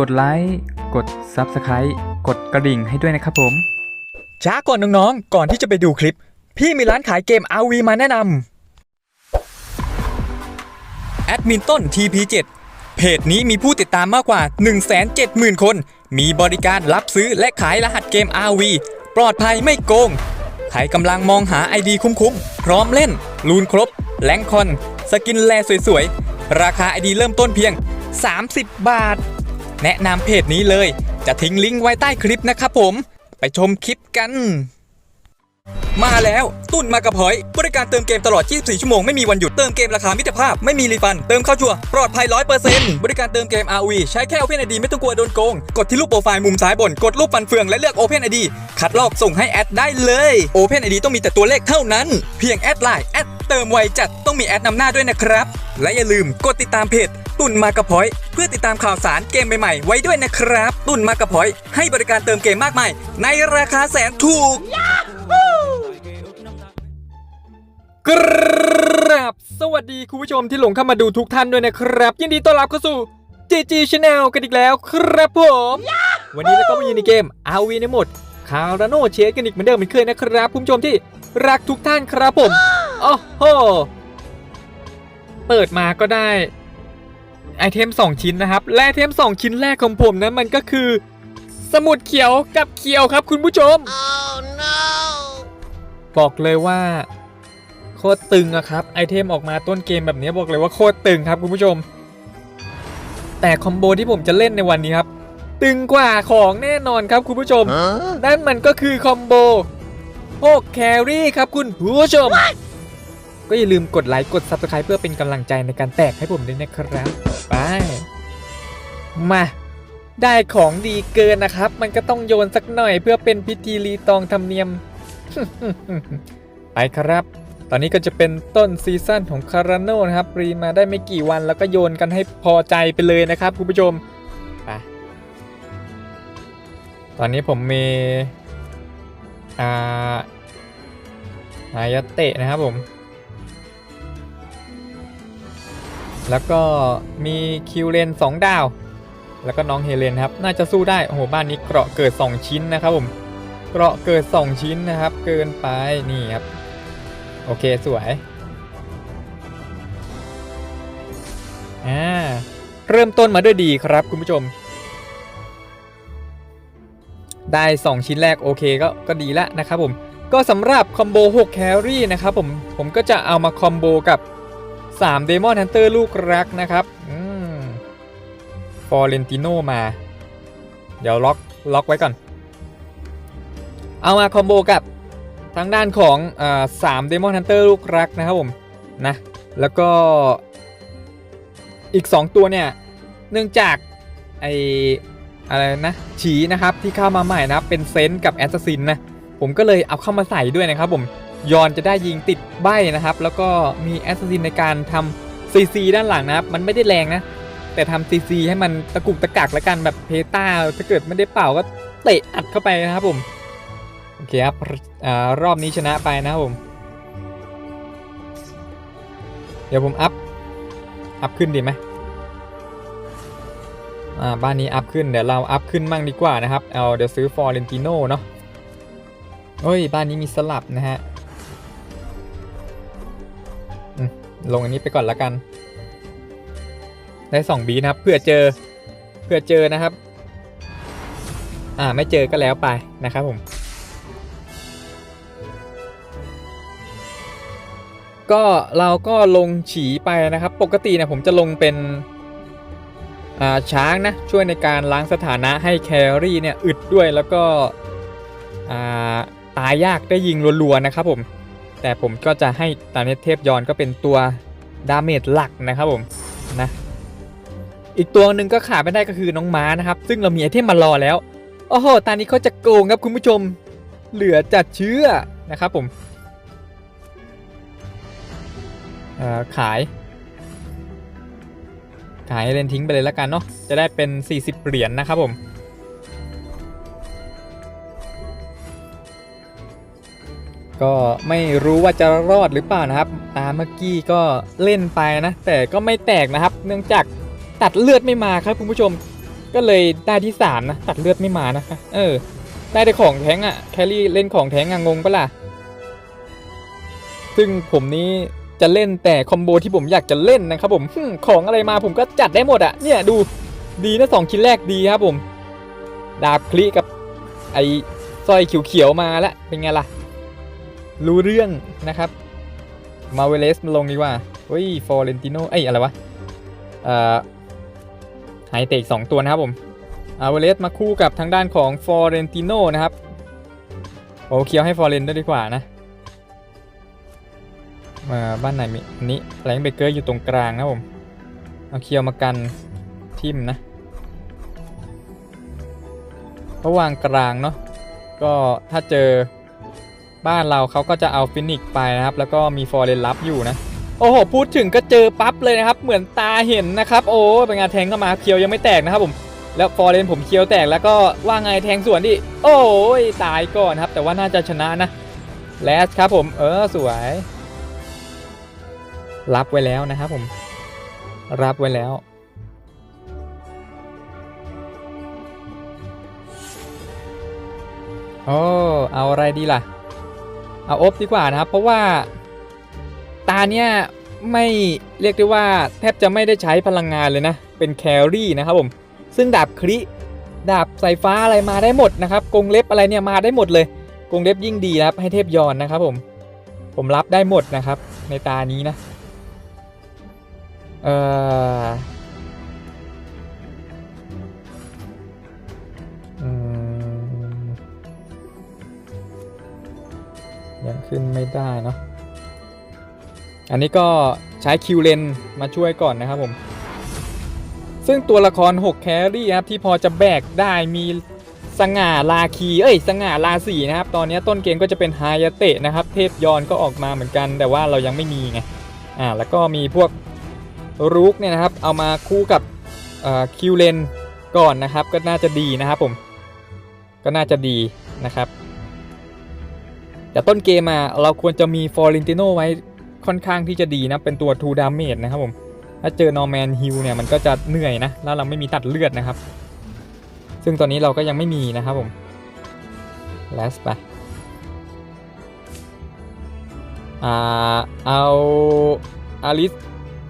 กดไลค์กด Subscribe กดกระดิ่งให้ด้วยนะครับผม ช้าก่อนน้องๆ ก่อนที่จะไปดูคลิป พี่มีร้านขายเกม RV มาแนะนำแอดมินต้น TP7 เพจนี้มีผู้ติดตามมากกว่า 170,000 คน มีบริการรับซื้อและขายรหัสเกม RV ปลอดภัยไม่โกง ใครกำลังมองหา ID คุ้มๆ พร้อมเล่น ลูนครบ แลงคอน สกินแลสวยๆ ราคา ID เริ่มต้นเพียง 30 บาท แนะนำเพจนี้เลย จะทิ้งลิงก์ไว้ใต้คลิปนะครับผม ไปชมคลิปกัน มาแล้วตุ้นมากระพอย บริการเติมเกมตลอด 24 ชั่วโมง ไม่มีวันหยุดเติมเกมราคามิตรภาพไม่มีรีฟัน เติมเข้าชัวปลอดภัย 100%บริการเติมเกม RV ใช้แค่ Open ID ไม่ต้องกลัวโดนโกง กดที่รูปโปรไฟล์มุมซ้ายบน กดรูปฟันเฟืองและเลือก Open ID คัดลอกส่งให้แอดได้เลย Open ID ต้องมีแต่ตัวเลขเท่านั้น เพียงแอดไลน์แอดเติมไวจัดต้องมีแอดนำหน้าด้วยนะครับ และอย่าลืมกดติดตามเพจ ตุนมากระพอย เพื่อติดตามข่าวสารเกมใหม่ๆไว้ด้วยนะครับ ตุนมากระพอย ให้บริการเติมเกมมากมายในราคาแสนถูกกราบสวัสดีคุณผู้ชมที่หลงเข้ามาดูทุกท่านด้วยนะครับ ยินดีต้อนรับเข้าสู่ GG Channel กันอีกแล้วครับผม วันนี้เราก็มาอยู่ในเกม RV ในโหมดคาราโนเชสกันอีกเหมือนเดิมเหมือนเคยนะครับคุณผู้ชมที่รักทุกท่านครับผมโอ้โหเปิดมาก็ได้ ไอเทม 2 ชิ้นนะครับ และไอเทม 2 ชิ้นแรกของผมนะมันก็คือ สมุดเขียวกับเขียวครับคุณผู้ชมบอกเลยว่า โคตรตึงอะครับ ไอเทมออกมาต้นเกมแบบนี้บอกเลยว่าโคตรตึงครับคุณผู้ชม แต่คอมโบที่ผมจะเล่นในวันนี้ครับ ตึงกว่าของแน่นอนครับคุณผู้ชมนั่นมันก็คือคอมโบโฮกแครี่ครับคุณผู้ชม ก็อย่าลืมกดไลค์กด Subscribe เพื่อเป็นกำลังใจในการแตกให้ผมด้วยนะครับไปมาได้ของดีเกินนะครับ มันก็ต้องโยนสักหน่อย เพื่อเป็นพิธีรีตองธรรมเนียม ไปครับ ตอนนี้ก็จะเป็นต้นซีซั่นของคาราโนนะครับรีมาได้ไม่กี่วันแล้วก็โยนกันให้พอใจไปเลยนะครับคุณผู้ชมไปตอนนี้ผมมีอาหายาเตะนะครับผม แล้วก็มีคิวเลน2ดาว แล้วก็น้องเฮเลนครับ น่าจะสู้ได้ โอ้โห บ้านนี้เกราะเกิด 2 ชิ้นนะครับผม เกราะเกิด 2 ชิ้นนะครับ เกินไป นี่ครับ โอเค สวย อ่า เริ่มต้นมาด้วยดีครับคุณผู้ชม ได้ 2 ชิ้นแรก โอเค ก็ ก็ดีแล้วนะครับผม ก็สำหรับคอมโบ 6 แครี่นะครับผม ผมก็จะเอามาคอมโบกับ 3 d ดมอน h ันเตอร์ลูกรักนะครับอืมฟอเรนติโนมา เดี๋ยวล็อกล็อกไว้ก่อน เอามาคอมโบกับทางด้านของสามเดมอนฮันเตอร์ลูกรักนะครับผมนะแล้วก็อีก 2 ตัวเนี่ย เนื่องจากไออะไรนะฉีนะครับที่เข้ามาใหม่นะเป็นเซนต์กับแอสซัสซินนะ ผมก็เลยเอาเข้ามาใส่ด้วยนะครับผม ยอนจะได้ยิงติดใบนะครับ แล้วก็มีแอสซัสซินในการทำซีซีด้านหลังนะครับ มันไม่ได้แรงนะ แต่ทำซีซีให้มันตะกุกตะกักแล้วกันแบบเพต้า ถ้าเกิดไม่ได้เป่าก็เตะอัดเข้าไปนะครับผม โอเคครับอรอบนี้ชนะไปนะครับผม เดี๋ยวผมอัพ อัพขึ้นดีไหมอ่าบ้านนี้อัพขึ้น เดี๋ยวเราอัพขึ้นมั่งดีกว่านะครับ เอาเดี๋ยวซื้อฟอร์เรนติโน่เนาะเฮ้ย บ้านนี้มีสลับนะฮะ ลงอันนี้ไปก่อนละกัน ได้2บีนะครับเพื่อเจอเพื่อเจอนะครับ อ่าไม่เจอก็แล้วไปนะครับผม ก็เราก็ลงฉีไปนะครับ ปกติเนี่ยผมจะลงเป็นอ่าช้างนะช่วยในการล้างสถานะให้แครี่เนี่ยอึดด้วยแล้วก็อ่าตายยากได้ยิงรัวๆนะครับผม แต่ผมก็จะให้ตาเนเทพยอนก็เป็นตัวดาเมจหลักนะครับผมนะอีกตัวหนึ่งก็ขาดไม่ได้ก็คือน้องม้านะครับ ซึ่งเรามีไอเทมมารอแล้วโอ้โหตอนนี้เขาจะโกงครับคุณผู้ชม เหลือจัดเชื่อนะครับผมขาย ขายเลนทิ้งไปเลยแล้วกันเนาะจะได้เป็น 40 เหรียญนะครับผม ก็ไม่รู้ว่าจะรอดหรือเปล่านะครับ ตาเมื่อกี้ก็เล่นไปนะ แต่ก็ไม่แตกนะครับ เนื่องจากตัดเลือดไม่มาครับคุณผู้ชม ก็เลยได้ที่สามนะตัดเลือดไม่มานะคะเออ ได้แต่ของแท้งอะแครี่เล่นของแท้งอะงงปะล่ะซึ่งผมนี้จะเล่นแต่คอมโบที่ผมอยากจะเล่นนะครับผมหึ่มของอะไรมาผมก็จัดได้หมดอะเนี่ยดูดีนะสองชิ้นแรกดีครับผม ดาบคลีกับไอ้สร้อยเขียวๆมาแล้วเป็นไงล่ะ รู้เรื่องนะครับมาเวเลสมาลงดีกว่าเฮ้ยฟอร์เรนติโนเอ้ยอะไรวะเอ่อไฮเทคสองตัวนะครับผมอาเวเลสมาคู่กับทางด้านของฟอร์เรนติโนนะครับโอเคียวให้ฟอร์เรนด้วยดีกว่านะมาบ้านไหนมีนี้แรงเบเกอร์อยู่ตรงกลางนะผมเอาเคียวมากันทิมนะระวางกลางเนาะก็ถ้าเจอ บ้านเราเขาก็จะเอาฟินิกไปนะครับ แล้วก็มีฟอร์เรนรับอยู่นะ โอ้โห พูดถึงก็เจอปั๊บเลยนะครับ เหมือนตาเห็นนะครับ โอ้เป็นงานแทงเข้ามาเคียวยังไม่แตกนะครับผม แล้วฟอร์เรนผมเคียวแตกแล้วก็ว่าไงแทงสวนดิ โอ้ยตายก่อนครับ แต่ว่าน่าจะชนะนะแลสครับผม เออสวย รับไว้แล้วนะครับผม รับไว้แล้วโอ้เอาอะไรดีล่ะ เอาอบดีกว่านะครับ เพราะว่าตาเนี่ยไม่เรียกได้ว่าแทบจะไม่ได้ใช้พลังงานเลยนะ เป็นแครี่นะครับผม ซึ่งดาบคริดาบสายฟ้าอะไรมาได้หมดนะครับกงเล็บอะไรเนี่ยมาได้หมดเลยกงเล็บยิ่งดีนะครับ ให้เทพยอนนะครับผม ผมรับได้หมดนะครับ ในตานี้นะ เอ่อ ยังขึ้นไม่ได้เนาะอันนี้ก็ใช้คิวเลนมาช่วยก่อนนะครับผม ซึ่งตัวละคร 6 แครี่ครับที่พอจะแบกได้มีสง่าลาคีเอ้ยสง่าลาสีนะครับ ตอนนี้ต้นเกมก็จะเป็นฮายาเตะนะครับ เทพยอนก็ออกมาเหมือนกัน แต่ว่าเรายังไม่มีไงอ่าแล้วก็มีพวกรุกเนี่ยนะครับ เอามาคู่กับคิวเลนก่อนนะครับ ก็น่าจะดีนะครับผม ก็น่าจะดีนะครับ แต่ต้นเกมอะเราควรจะมีฟอร์ลินติโนไว้ค่อนข้างที่จะดีนะ เป็นตัว2ดามเมจนะครับผมถ้าเจอนอร์แมนฮิลเนี่ยมันก็จะเหนื่อยนะ แล้วเราไม่มีตัดเลือดนะครับ ซึ่งตอนนี้เราก็ยังไม่มีนะครับผมแลสไปอ่าเอาอาริส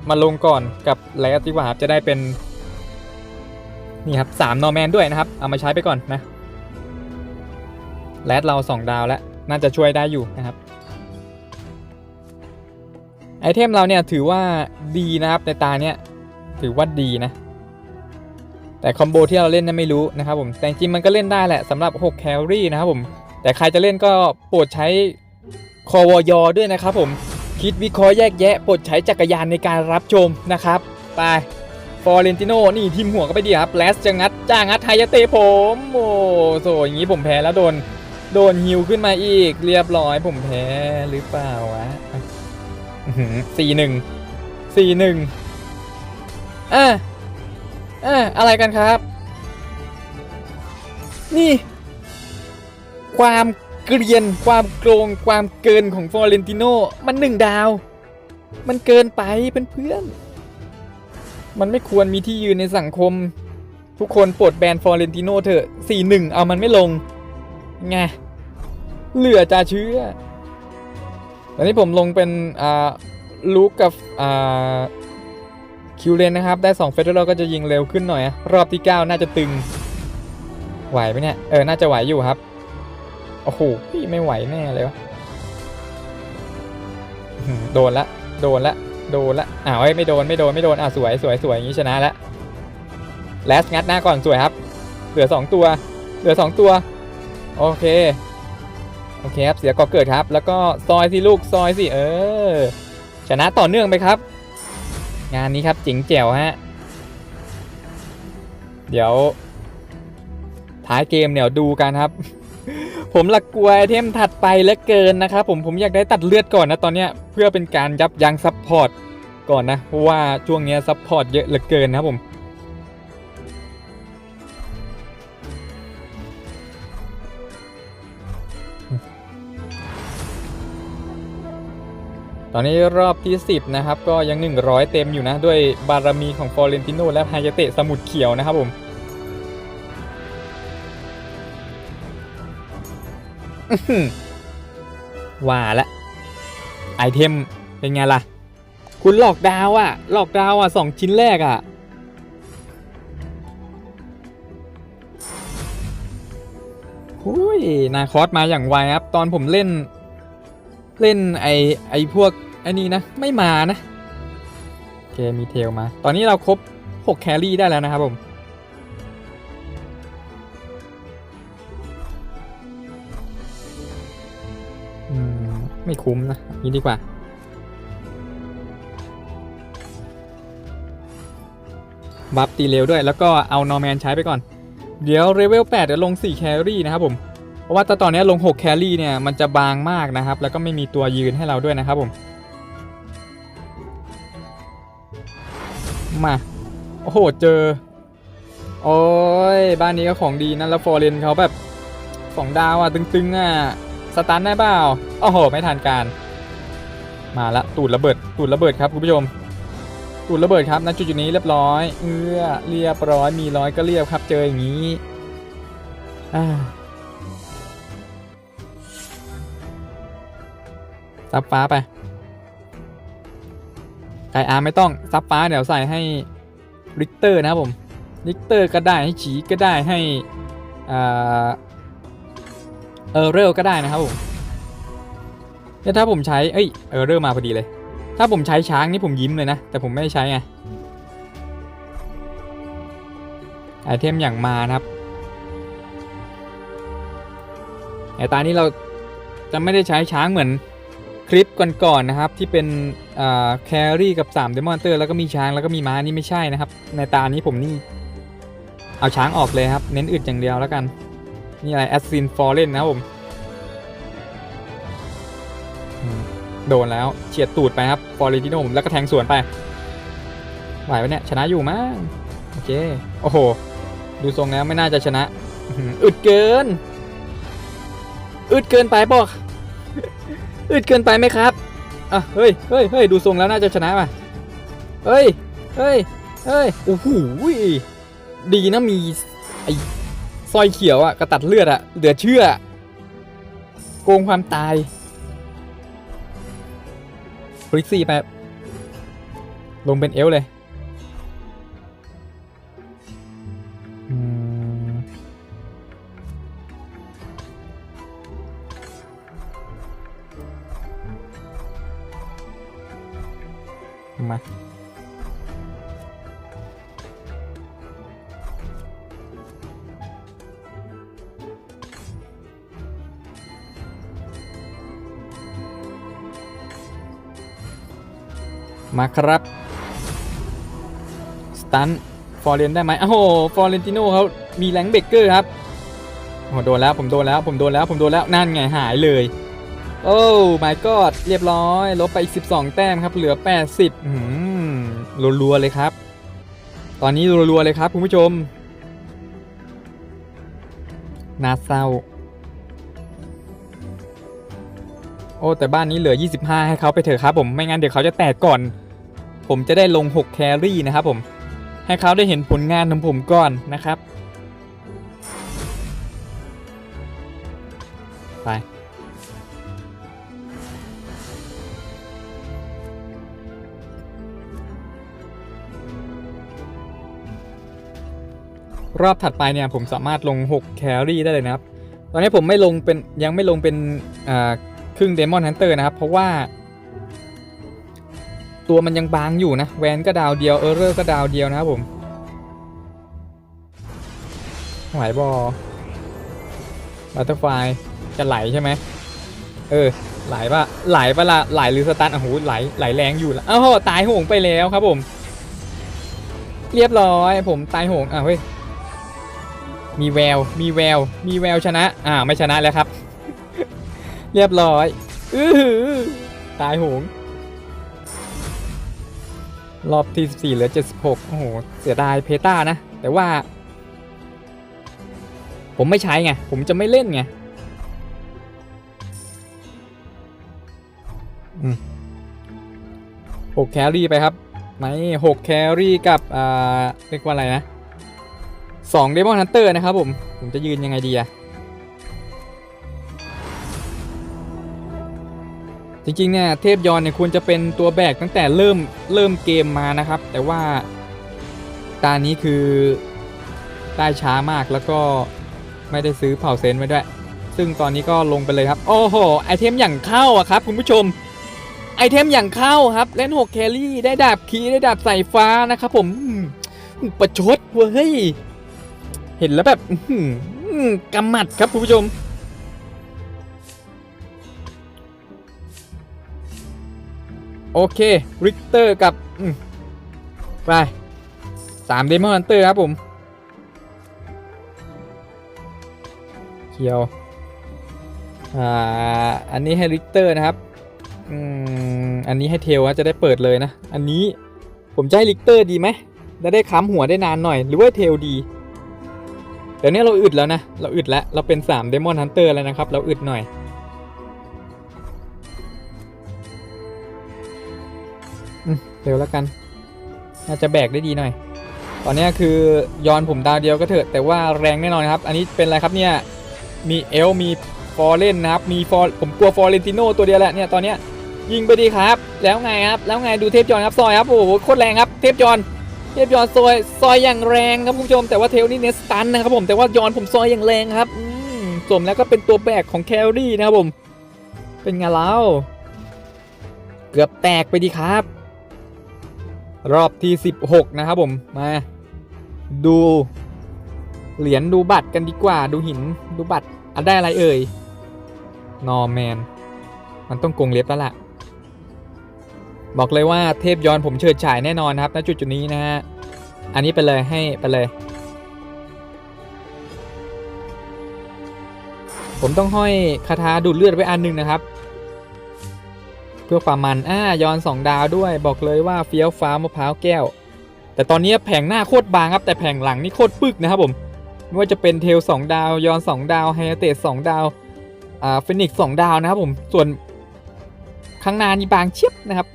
มาลงก่อนกับแลสดีกว่าครับจะได้เป็น นี่ครับสามนอร์แมนด้วยนะครับ เอามาใช้ไปก่อนนะแลสเรา2ดาวแล้ว น่าจะช่วยได้อยู่นะครับไอเทมเราเนี่ยถือว่าดีนะครับในตาเนี่ยถือว่าดีนะ แต่คอมโบที่เราเล่นเนี่ยไม่รู้นะครับผมแต่จริงมันก็เล่นได้แหละสำหรับ 6 แคลอรี่นะครับผมแต่ใครจะเล่นก็โปรดใช้คอวยอด้วยนะครับผมคิดวิเคราะห์แยกแยะโปรดใช้จักรยานในการรับชมนะครับ ไปฟอร์เรนติโนนี่ทีมหัวก็ไปดีครับแลสจะงัดจ้างัดไฮยเตะผมโอ้โซอย่างนี้ผมแพ้แล้วโดน โดนฮิวขึ้นมาอีก เรียบร้อยผมแพ้หรือเปล่าวะสี่หนึ่งสี่หนึ่งอะอะอะไรกันครับ นี่ ความเกรียน ความโกงความเกินของฟอร์เรนติโนมันหนึ่งดาว มันเกินไปเพื่อนๆมันไม่ควรมีที่ยืนในสังคม ทุกคนปรดแบนฟอร์เรนติโนเถอะสี่หนึ่งเอามันไม่ลง ไงเหลือจะเชื่อตอนนี้ผมลงเป็นอ่าลูกกับอ่าคิวเลนนะครับ ได้2เฟสแล้วก็จะยิงเร็วขึ้นหน่อย รอบที่ 9 น่าจะตึง ไหวไหมเนี่ย เออ น่าจะไหวอยู่ครับ โอ้โหพี่ไม่ไหวแน่เลยวะโดนละ โดนละ โดนละ อ้าวเอ้ไม่โดน ไม่โดน ไม่โดน อะสวยสวยสวยอย่างนี้ชนะละแลสงัดหน้าก่อนสวยครับ เหลือ 2 ตัว เหลือ 2 ตัว โอเค โอเคครับ เสียก่อเกิดครับ แล้วก็ซอยสิลูกซอยสิเออ ชนะต่อเนื่องไปครับ งานนี้ครับจิงแจ๋วฮะ เดี๋ยว ท้ายเกมเดี๋ยวดูกันครับ ผมละกลัวไอเทมถัดไปเหลือเกินนะครับผมผมอยากได้ตัดเลือดก่อนนะตอนเนี้ยเพื่อเป็นการยับยั้งซัพพอร์ตก่อนนะเพราะว่าช่วงเนี้ยซัพพอร์ตเยอะเหลือเกินนะครับผม ตอนนี้รอบที่ 10 นะครับ ก็ยัง 100 เต็มอยู่นะ ด้วยบารมีของฟอร์เรนติโนและฮายาเตสมุดเขียวนะครับผมว่าละ ไอเทมเป็นไงล่ะ คุณหลอกดาวอะหลอกดาวอะสองชิ้นแรกอะหุยนาคอสมาอย่างไวครับ ตอนผมเล่น เล่นไอไอพวกไอนี้นะไม่มานะโอเคมีเทลมา ตอนนี้เราครบ 6 แครี่ได้แล้วนะครับผมไม่คุ้มนะนี้ดีกว่า บัฟตีเร็วด้วย แล้วก็เอานอร์แมนใช้ไปก่อน เดี๋ยวเลเวล8เดี๋ยวลง 4 แครี่นะครับผม ราะว่าตอนนี้ลง 6 แครี่เนี่ยมันจะบางมากนะครับ แล้วก็ไม่มีตัวยืนให้เราด้วยนะครับผม มา โอ้โห เจอ โอ้ย บ้านนี้ก็ของดีนะแล้วฟอร์เรนเขาแบบสองดาวอะ ตึงๆอะ สตันได้เปล่าโอ้โห ไม่ทันการ มาละ ตูดระเบิด ตูดระเบิดครับคุณผู้ชม ตูดระเบิดครับณจุดๆนี้เรียบร้อย เอื้อเรียบร้อย มีร้อยก็เรียบครับ เจออย่างนี้ อ่า ซับฟ้าไปไกอาร์ไม่ต้องซับฟ้าเดี๋ยวใส่ให้ริกเตอร์นะครับผมริกเตอร์ก็ได้ให้ฉีก็ได้ให้อ่าเออเรลก็ได้นะครับผมเนี่ยถ้าผมใช้เอ้ยเออเรลมาพอดีเลย ถ้าผมใช้ช้างนี่ผมยิ้มเลยนะ แต่ผมไม่ได้ใช้ไงไอเทมอย่างมานะครับไอตานี้เราจะไม่ได้ใช้ช้างเหมือน คลิปก่อนๆนะครับที่เป็นแครี่กับ3เดมอนเตอร์แล้วก็มีช้างแล้วก็มีม้านี่ไม่ใช่นะครับ ในตานี้ผมนี่ เอาช้างออกเลยครับ เน้นอึดอย่างเดียวแล้วกัน นี่อะไรแอสซินฟอร์เรนนะครับผมโดนแล้วเฉียดตูดไปครับฟอร์เรนติโนผมแล้วก็แทงสวนไปไหวปะเนี่ยชนะอยู่มั้งโอเคโอ้โห ดูทรงแล้วไม่น่าจะชนะอึดเกินอึดเกินไปบอก อึดเกินไปไหมครับอะเฮ้ยเฮ้ยเฮ้ยดูทรงแล้วน่าจะชนะป่ะเฮ้ยเฮ้ยเฮ้ยโอ้โหดีนะมีไอ้สร้อยเขียวอะกระตัดเลือดอะเหลือเชื่อ โกงความตายฟริกซี่ไปลงเป็นเอลเลย มาครับสตันฟอร์เรนได้ไหมโอ้โหฟอร์เรนติโน่เขามีแรงเบเกอร์ครับโอ้โดนแล้วผมโดนแล้วผมโดนแล้วผมโดนแล้วนั่นไงหายเลย โอ้ my god เรียบร้อย ลบไปอีก 12 แต้มครับ เหลือ 80อืมรัวๆเลยครับ ตอนนี้รัวๆเลยครับคุณผู้ชมน่าเศร้า โอ้ แต่บ้านนี้เหลือ 25 ให้เขาไปเถอะครับผมไม่งั้นเดี๋ยวเขาจะแตกก่อน ผมจะได้ลง 6 แครี่นะครับผม ให้เขาได้เห็นผลงานของผมก่อนนะครับ ไป รอบถัดไปเนี่ยผมสามารถลง 6 แครี่ได้เลยนะครับ ตอนนี้ผมไม่ลงเป็นยังไม่ลงเป็นครึ่งเดมอนฮันเตอร์นะครับ เพราะว่า ตัวมันยังบางอยู่นะ แวนก็ดาวเดียวเออร์เรอร์ก็ดาวเดียวนะครับผมไหวบอบัตเตอร์ไฟจะไหลใช่ไหมเออ ไหลปะไหลปะละไหลหรือสตาร์ทโอ้โหไหลไหลแรงอยู่แล้วอ้าวตายโหงไปแล้วครับผม เรียบร้อยผมตายโหงอะเฮ้ยมีแวว มีแวว มีแววชนะ อ่า ไม่ชนะแล้วครับ เรียบร้อย อือหือ ตายหง รอบที่ 14 เหลือ 76 โอ้โห เสียดายเพต้านะ แต่ว่า ผมไม่ใช้ไง ผมจะไม่เล่นไงหกแครี่ไปครับไหนหกแครี่กับอ่าเรียกว่าอะไรนะสองเดมอนฮันเตอร์นะครับผม ผมจะยืนยังไงดีอะ จริงๆเนี่ยเทพยอนเนี่ยควรจะเป็นตัวแบกตั้งแต่เริ่มเริ่มเกมมานะครับ แต่ว่าตานี้คือได้ช้ามากแล้วก็ไม่ได้ซื้อเผ่าเซนไว้ด้วย ซึ่งตอนนี้ก็ลงไปเลยครับ โอ้โหไอเทมอย่างเข้าอะครับคุณผู้ชมไอเทมอย่างเข้าครับเล่น6แครี่ได้ดาบคีได้ดาบใสายฟ้านะครับผมประชดเว้ยเห็นแล้วแบบอื้อหือกำหมัดครับคุณผู้ชม โอเคริกเตอร์กับไปสามเดมอนฮันเตอร์ครับผมเคียว อ่า อันนี้ให้ริกเตอร์นะครับ อืม อันนี้ให้เทลจะได้เปิดเลยนะ อันนี้ผมจะให้ริกเตอร์ดีไหมจะได้ค้ำหัวได้นานหน่อย หรือว่าเทลดีเดี๋ยวนี้เราอึดแล้วนะ เราอึดแล้ว เราเป็น3เดมอนฮันเตอร์แล้วนะครับ เราอึดหน่อย เร็วแล้วกัน น่าจะแบกได้ดีหน่อย ตอนนี้คือยอนผมดาวเดียวก็เถอะแต่ว่าแรงแน่นอนครับ อันนี้เป็นอะไรครับเนี่ยมีเอลมีฟอร์เรนนะครับมีฟอร์ผมกลัวฟอร์เรนติโนตัวเดียวแหละเนี่ยตอนเนี้ยยิงไปดีครับ แล้วไงครับ แล้วไงดูเทพจอนครับซอยครับโอ้โหโคตรแรงครับเทพจอนเทพยอนซอยซอยอย่างแรงครับคุณผู้ชม แต่ว่าเทลนี่เนสตันนะครับผมแต่ว่ายอนผมซอยอย่างแรงครับสมแล้วก็เป็นตัวแบกของแคลรี่นะครับผม เป็นไงแล้วเกือบแตกไปดีครับ รอบที่ 16 นะครับผม มา ดูเหรียญดูบัตรกันดีกว่า ดูหินดูบัตรอันได้อะไรเอ่ย นอร์แมน มันต้องกงเล็บแล้วล่ะ บอกเลยว่าเทพย้อนผมเฉิดฉายแน่นอนนะครับณจุดจุดนี้นะฮะ อันนี้ไปเลยให้ไปเลย ผมต้องห้อยคาถาดูดเลือดไว้อันหนึ่งนะครับ พื่อความมันอ่ายอน 2 ดาวด้วยบอกเลยว่าเฟี้ยวฟ้ามะพร้าวแก้ว แต่ตอนนี้แผงหน้าโคตรบางครับ แต่แผงหลังนี่โคตรปึกนะครับผมไม่ว่าจะเป็นเทล 2 ดาวยอน 2 ดาวไฮเตส2ดาวอ่าฟินิกสองดาวนะครับผมส่วนข้างหน้านี่บางเชียบนะครับ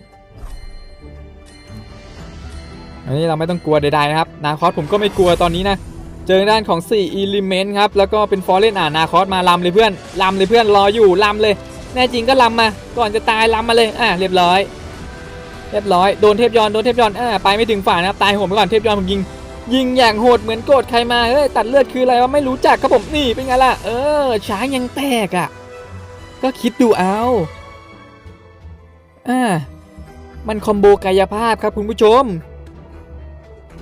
อันนี้เราไม่ต้องกลัวใดๆนะครับนาคอสผมก็ไม่กลัวตอนนี้นะเจอด้านของ4 Element ครับแล้วก็เป็นฟอร์เรนอ่านาคอสมาลำเลยเพื่อนลำเลยเพื่อนรออยู่ลำเลย แน่จริงก็ลำมา ก่อนจะตายลำมาเลย อะเรียบร้อย เรียบร้อย โดนเทพยอน โดนเทพยอน อ่าไปไม่ถึงฝั่งนะครับ ตายผมไปก่อน เทพยอนผมยิง ยิงอย่างโหดเหมือนโกรธใครมา เฮ้ย ตัดเลือดคืออะไรวะ ไม่รู้จักครับผม นี่เป็นไงล่ะ เออ ช้างยังแตกอะ ก็คิดดูเอา อ่า มันคอมโบกายภาพครับคุณผู้ชม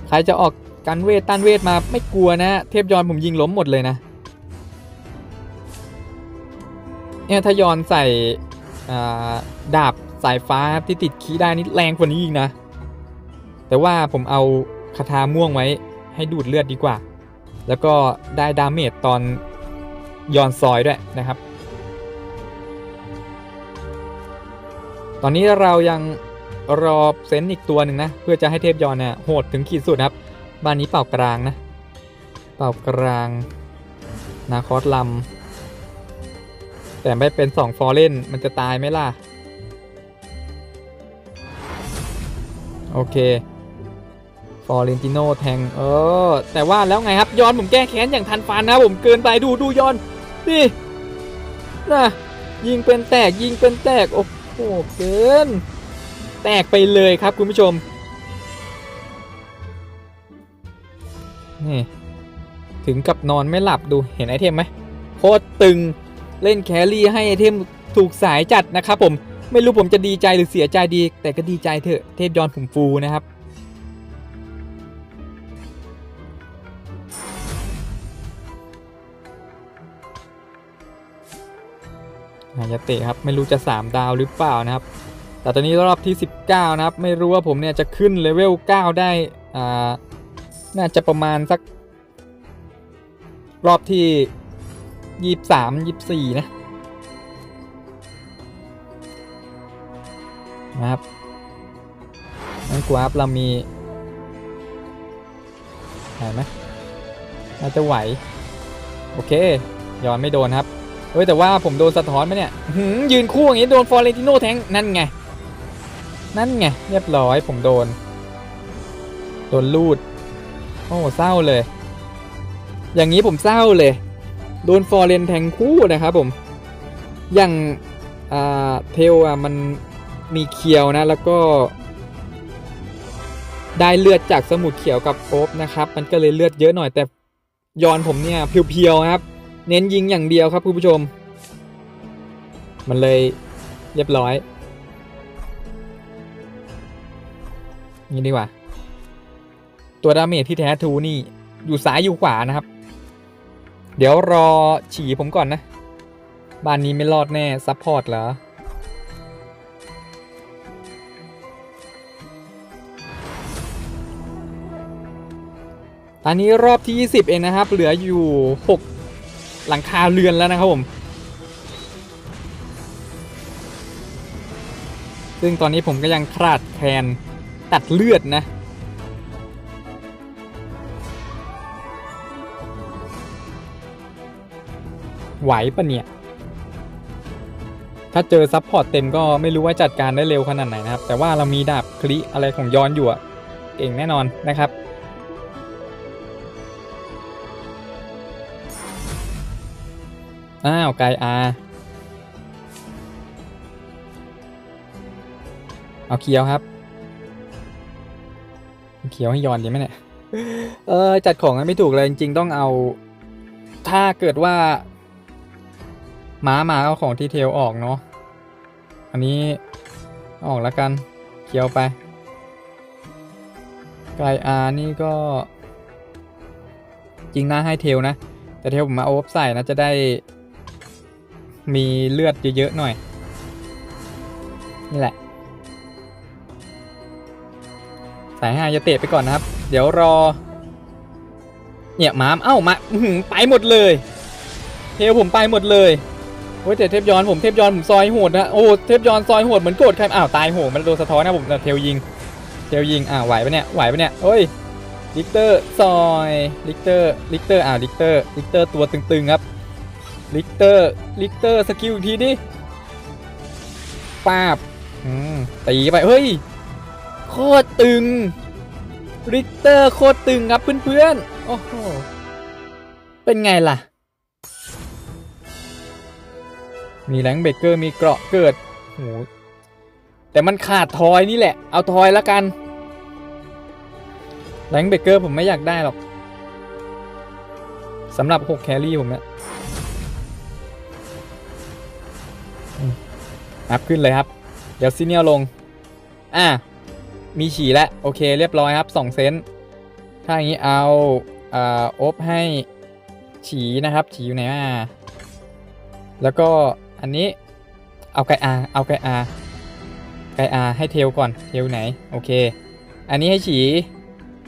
ใครจะออกกันเวทต้านเวทมาไม่กลัวนะ เทพยอนผมยิงล้มหมดเลยนะ เนี่ยถ้ายอนใส่ดาบสายฟ้าที่ติดคีได้นี่แรงกว่านี้อีกนะ แต่ว่าผมเอาคาถาม่วงไว้ให้ดูดเลือดดีกว่า แล้วก็ได้ดาเมจตอนย้อนซอยด้วยนะครับ ตอนนี้เรายังรอเซนต์อีกตัวหนึ่งนะ เพื่อจะให้เทพยอนเนี่ยโหดถึงขีดสุดครับ บ้านนี้เป่ากลางนะ เป่ากลาง นาคอสลำ แต่ไม่เป็น2ฟอร์เรนมันจะตายไหมล่ะ โอเค ฟอร์เรนติโนแทง เออ แต่ว่าแล้วไงครับ ยอนผมแก้แค้นอย่างทันฟันนะผมเกินไปดูดูยอนนี่นะยิงเป็นแตกยิงเป็นแตก โอ้โหเกิน แตกไปเลยครับคุณผู้ชม นี่ ถึงกับนอนไม่หลับดูเห็นไอเทมไหมโคตรตึง เล่นแครี่ให้ไอเทมถูกสายจัดนะครับผมไม่รู้ผมจะดีใจหรือเสียใจดี แต่ก็ดีใจเถอะเทพยอนผมฟูนะครับนายเตะครับไม่รู้จะ 3 ดาวหรือเปล่านะครับ แต่ตอนนี้รอบที่ 19 นะครับ ไม่รู้ว่าผมเนี่ยจะขึ้นเลเวล 9 ได้อ่าน่าจะประมาณสัก รอบที่ 23 24นะ นะครับนั่นกราฟเรามีไหวไหมน่าจะไหว โอเค ย้อนไม่โดนครับ เฮ้ย แต่ว่าผมโดนสะท้อนไหมเนี่ยหืมยืนคู่อย่างนี้ โดนฟอร์เรนติโนแทง นั่นไง นั่นไง เรียบร้อยผมโดน โดนลูด โอ้เศร้าเลย อย่างนี้ผมเศร้าเลย โดนฟอร์เรนแทงคู่นะครับผม อย่างเทลอะมันมีเคียวนะแล้วก็ ได้เลือดจากสมุดเขียวกับโอ๊บนะครับ มันก็เลยเลือดเยอะหน่อยแต่ยอนผมเนี่ยเพียวๆครับ เน้นยิงอย่างเดียวครับคุณผู้ชม มันเลยเรียบร้อยนี่ดีกว่า ตัวดาเมจที่แท้ทูนี่อยู่ซ้ายอยู่ขวานะครับ เดี๋ยวรอฉีผมก่อนนะ บ้านนี้ไม่รอดแน่ ซัพพอร์ตเหรอ ตอนนี้รอบที่ 20 เองนะครับ เหลืออยู่ 6 หลังคาเรือนแล้วนะครับผม ซึ่งตอนนี้ผมก็ยังขาดแคลนตัดเลือดนะ ไหวปะเนี่ย ถ้าเจอซับพอร์ตเต็มก็ไม่รู้ว่าจัดการได้เร็วขนาดไหนนะครับ แต่ว่าเรามีดาบคลิอะไรของย้อนอยู่อะเก่งแน่นอนนะครับอ้าวไกอาเอาเคียวครับ เคียวให้ย้อนดีไหมเนี่ย เออจัดของกันไม่ถูกเลยจริงๆต้องเอา ถ้าเกิดว่า ม้ามาเอาของที่เทลออกเนาะ อันนี้ออกแล้วกัน เคียวไป ไกอานี่ก็ จริงน่าให้เทลนะ แต่เทลผมมาโอฟใส่นะจะได้ มีเลือดเยอะๆหน่อย นี่แหละ สายห้าจะเตะไปก่อนนะครับ เดี๋ยวรอ เนี่ยม้ามเอ้ามาไปหมดเลย เทลผมไปหมดเลย โอ้ยแต่เทพย้อนผมเทพย้อนผมซอยโหดนะโอ้เทพย้อนซอยโหดเหมือนโกรธใครอ้าวตายโหงมันโดนสะท้อนนะผมแต่เทลยิงเทลยิงอ่าวไหวปะเนี่ยไหวปะเนี่ยโอ้ยลิกเตอร์ซอยลิกเตอร์ลิกเตอร์อ่าวลิกเตอร์ลิกเตอร์ตัวตึงๆครับลิกเตอร์ลิกเตอร์สกิลอีกทีดิป้าบอืมตีไปเฮ้ยโคตรตึงลิกเตอร์โคตรตึงครับเพื่อนๆโอ้โหเป็นไงล่ะ มีแรงเบเกอร์มีเกราะเกิดโหแต่มันขาดทอยนี่แหละ เอาทอยแล้วกันแรงเบเกอร์ผมไม่อยากได้หรอกสำหรับ 6 แครี่ผมเนี่ยอัพขึ้นเลยครับ เดี๋ยวซีเนียลลง อะ มีฉี่แล้ว โอเคเรียบร้อยครับ 2 เซนถ้าอย่างนี้เอาอ่าอบให้ฉีนะครับ ฉีอยู่ไหนอะแล้วก็ อันนี้เอาไกอาเอาไกอาไกอาให้เทลก่อนเทลไหนโอเค อันนี้ให้ฉี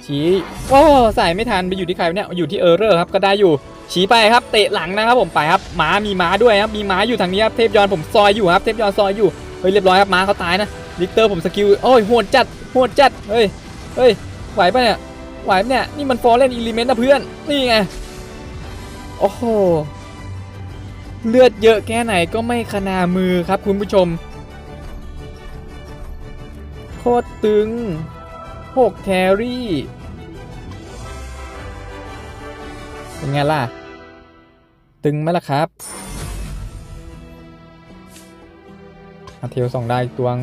ฉีโอ้ใส่ไม่ทันไปอยู่ที่ใครวะเนี่ยอยู่ที่เออร์เรอร์ครับก็ได้อยู่ฉีไปครับเตะหลังนะครับผมไปครับม้ามีม้าด้วยครับมีม้าอยู่ทางนี้ครับเทพยอนผมซอยอยู่ครับเทพยอนซอยอยู่เฮ้ยเรียบร้อยครับม้าเขาตายนะลิกเตอร์ผมสกิลโอ้ยโหดจัดโหดจัดเฮ้ยเฮ้ยไหวปะเนี่ยไหวปะเนี่ยนี่มันฟอร์เรนอิลิเมนต์นะเพื่อนนี่ไงโอ้โห เลือดเยอะแค่ไหนก็ไม่ขนามือครับคุณผู้ชม โคตรตึง6แครี่ เป็นไงล่ะ ตึงไหมล่ะครับอาเทลส่องได้อีกตวง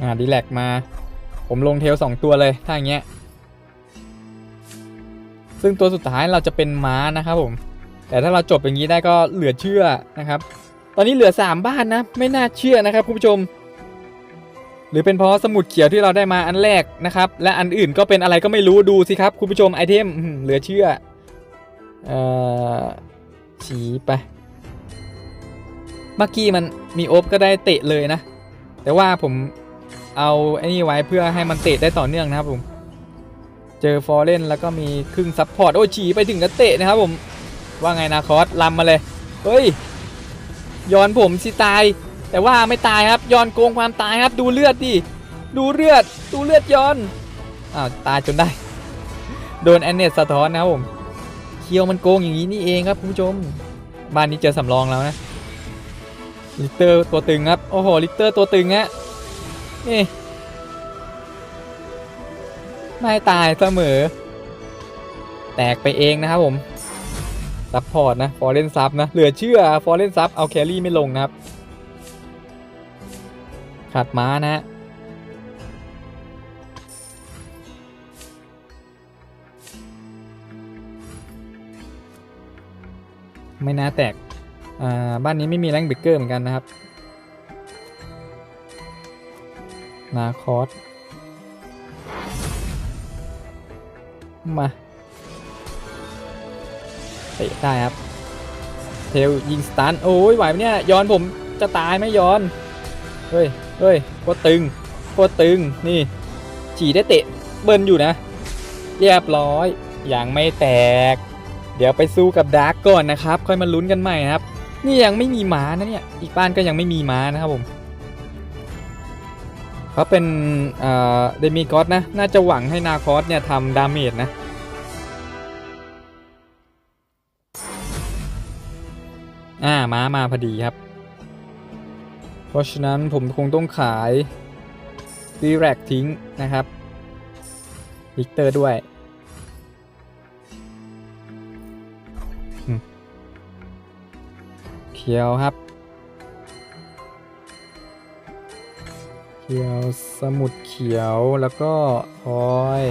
อ่าดีแลกมา ผมลงเทลสองตัวเลย ถ้าอย่างเงี้ย ซึ่งตัวสุดท้ายเราจะเป็นม้านะครับผม แต่ถ้าเราจบอย่างนี้ได้ก็เหลือเชื่อนะครับ ตอนนี้เหลือ 3 บ้านนะ ไม่น่าเชื่อนะครับคุณผู้ชม หรือเป็นเพราะสมุดเขียวที่เราได้มาอันแรกนะครับ และอันอื่นก็เป็นอะไรก็ไม่รู้ดูสิครับคุณผู้ชมไอเทมเหลือเชื่อเอ่อฉีไปเมื่อกี้มันมีโอบก็ได้เตะเลยนะ แต่ว่าผมเอาไอ้นี่ไว้เพื่อให้มันเตะได้ต่อเนื่องนะครับผม เจอฟอร์เรนแล้วก็มีครึ่งซับพอร์ตโอ้ฉีไปถึงกระเตะนะครับผม ว่าไงนะคอสลำมาเลย เฮ้ยย้อนผมสิตาย แต่ว่าไม่ตายครับย้อนโกงความตายครับ ดูเลือดดิดูเลือดดูเลือดย้อนอ้าวตายจนได้ โดนแอนเนตสะท้อนนะครับผมเคียวมันโกงอย่างนี้นี่เองครับคุณผู้ชมบ้านนี้เจอสำรองแล้วนะลิเตอร์ตัวตึงครับโอ้โหลิเตอร์ตัวตึงฮะนี่ ไม่ตายเสมอ แตกไปเองนะครับผมซัพพอร์ตนะฟอร์เรนซับนะเหลือเชื่อฟอร์เรนซับเอาแครี่ไม่ลงนะครับขาดม้านะไม่น่าแตก อ่า บ้านนี้ไม่มีแรงเบกเกอร์เหมือนกันนะครับ นาคอส มาเตะได้ครับ เทลยิงสตันโอ้ยไหวไหมเนี่ยย้อนผมจะตายไหมย้อนเฮ้ยเฮ้ยโคตรตึงโคตรตึงนี่ ฉีได้เตะเบิร์นอยู่นะเรียบร้อยยังไม่แตก เดี๋ยวไปสู้กับดาร์กก่อนนะครับ ค่อยมาลุ้นกันใหม่ครับ นี่ยังไม่มีม้านะเนี่ย อีกบ้านก็ยังไม่มีม้านะครับผม เขาเป็นเดมิกอสนะ น่าจะหวังให้นาคอสเนี่ยทำดาเมจนะ อ่า ม้ามาพอดีครับ เพราะฉะนั้นผมคงต้องขายดีแรกทิ้งนะครับลิกเตอร์ด้วยเขียวครับ เขียวสมุดเขียวแล้วก็พอย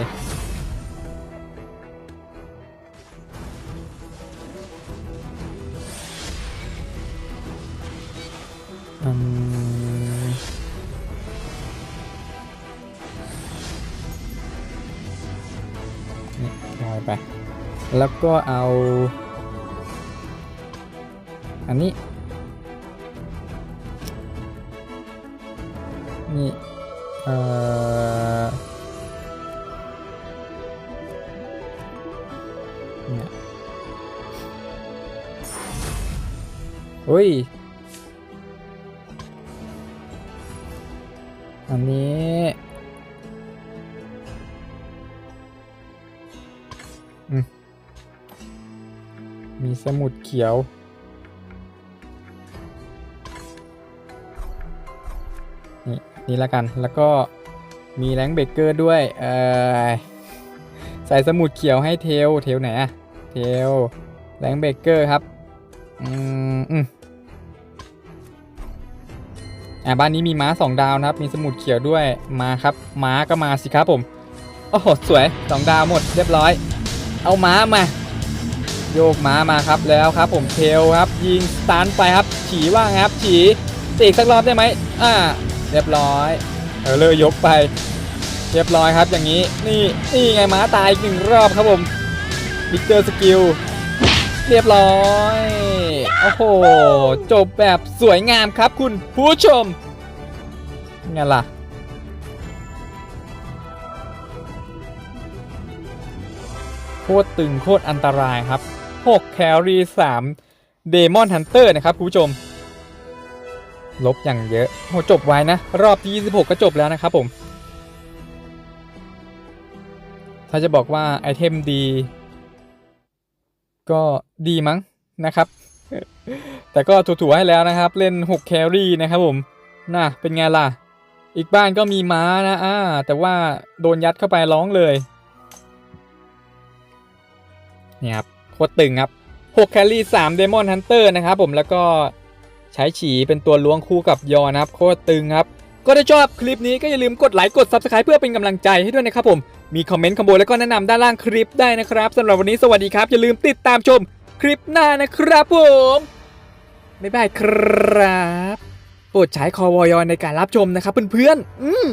อืมนี่พลอยไป แล้วก็เอา อันนี้ ย อันนี้ มีสมุดเขียว นี่ นี่ละกัน แล้วก็มีแรงเบรกเกอร์ด้วย เออใส่สมุดเขียวให้เทล เทลไหนอะเทลแรงเบรกเกอร์ครับ อืมอืม อ่าบ้านนี้มีม้าสองดาวนะครับ มีสมุดเขียวด้วยมาครับม้าก็มาสิครับผม โอ้โห สวยสองดาวหมดเรียบร้อย เอาม้ามา โยกม้ามาครับแล้วครับ ผมเทลครับ ยิงสตารไปครับ ฉีว่างครับ ฉีตีอีกสักรอบได้ไหมอ่า เรียบร้อยเออเลยยกไป เรียบร้อยครับอย่างนี้นี่นี่ไงม้าตายอีกหนึ่งรอบครับผมวิกเตอร์สกิล เรียบร้อย โอ้โห จบแบบสวยงามครับคุณผู้ชมไงล่ะ โคตรตึงโคตรอันตรายครับ 6 แครี่3เดมอนฮันเตอร์นะครับคุณผู้ชม ลบอย่างเยอะโหจบไวนะ รอบที่ 26 ก็จบแล้วนะครับผม ถ้าจะบอกว่าไอเทมดี ก็ดีมั้งนะครับ แต่ก็ถูๆให้แล้วนะครับ เล่น 6 แครี่นะครับผมน่ะเป็นไงล่ะ อีกบ้านก็มีม้านะอ่าแต่ว่าโดนยัดเข้าไปร้องเลยนี่ครับโคตรตึงครับ 6 แครี่3เดมอนฮันเตอร์นะครับผมแล้วก็ใช้ฉีเป็นตัวล้วงคู่กับยอนะครับ โคตรตึงครับ ก็ถ้าชอบคลิปนี้ก็อย่าลืมกดไลค์กด Subscribe เพื่อเป็นกำลังใจให้ด้วยนะครับผม มีคอมเมนต์คอมโบแล้วก็แนะนำด้านล่างคลิปได้นะครับสำหรับวันนี้สวัสดีครับ อย่าลืมติดตามชมคลิปหน้านะครับผม บ๊ายบายครับ โปรดใช้คอวอยในการรับชมนะครับเพื่อนๆ อืม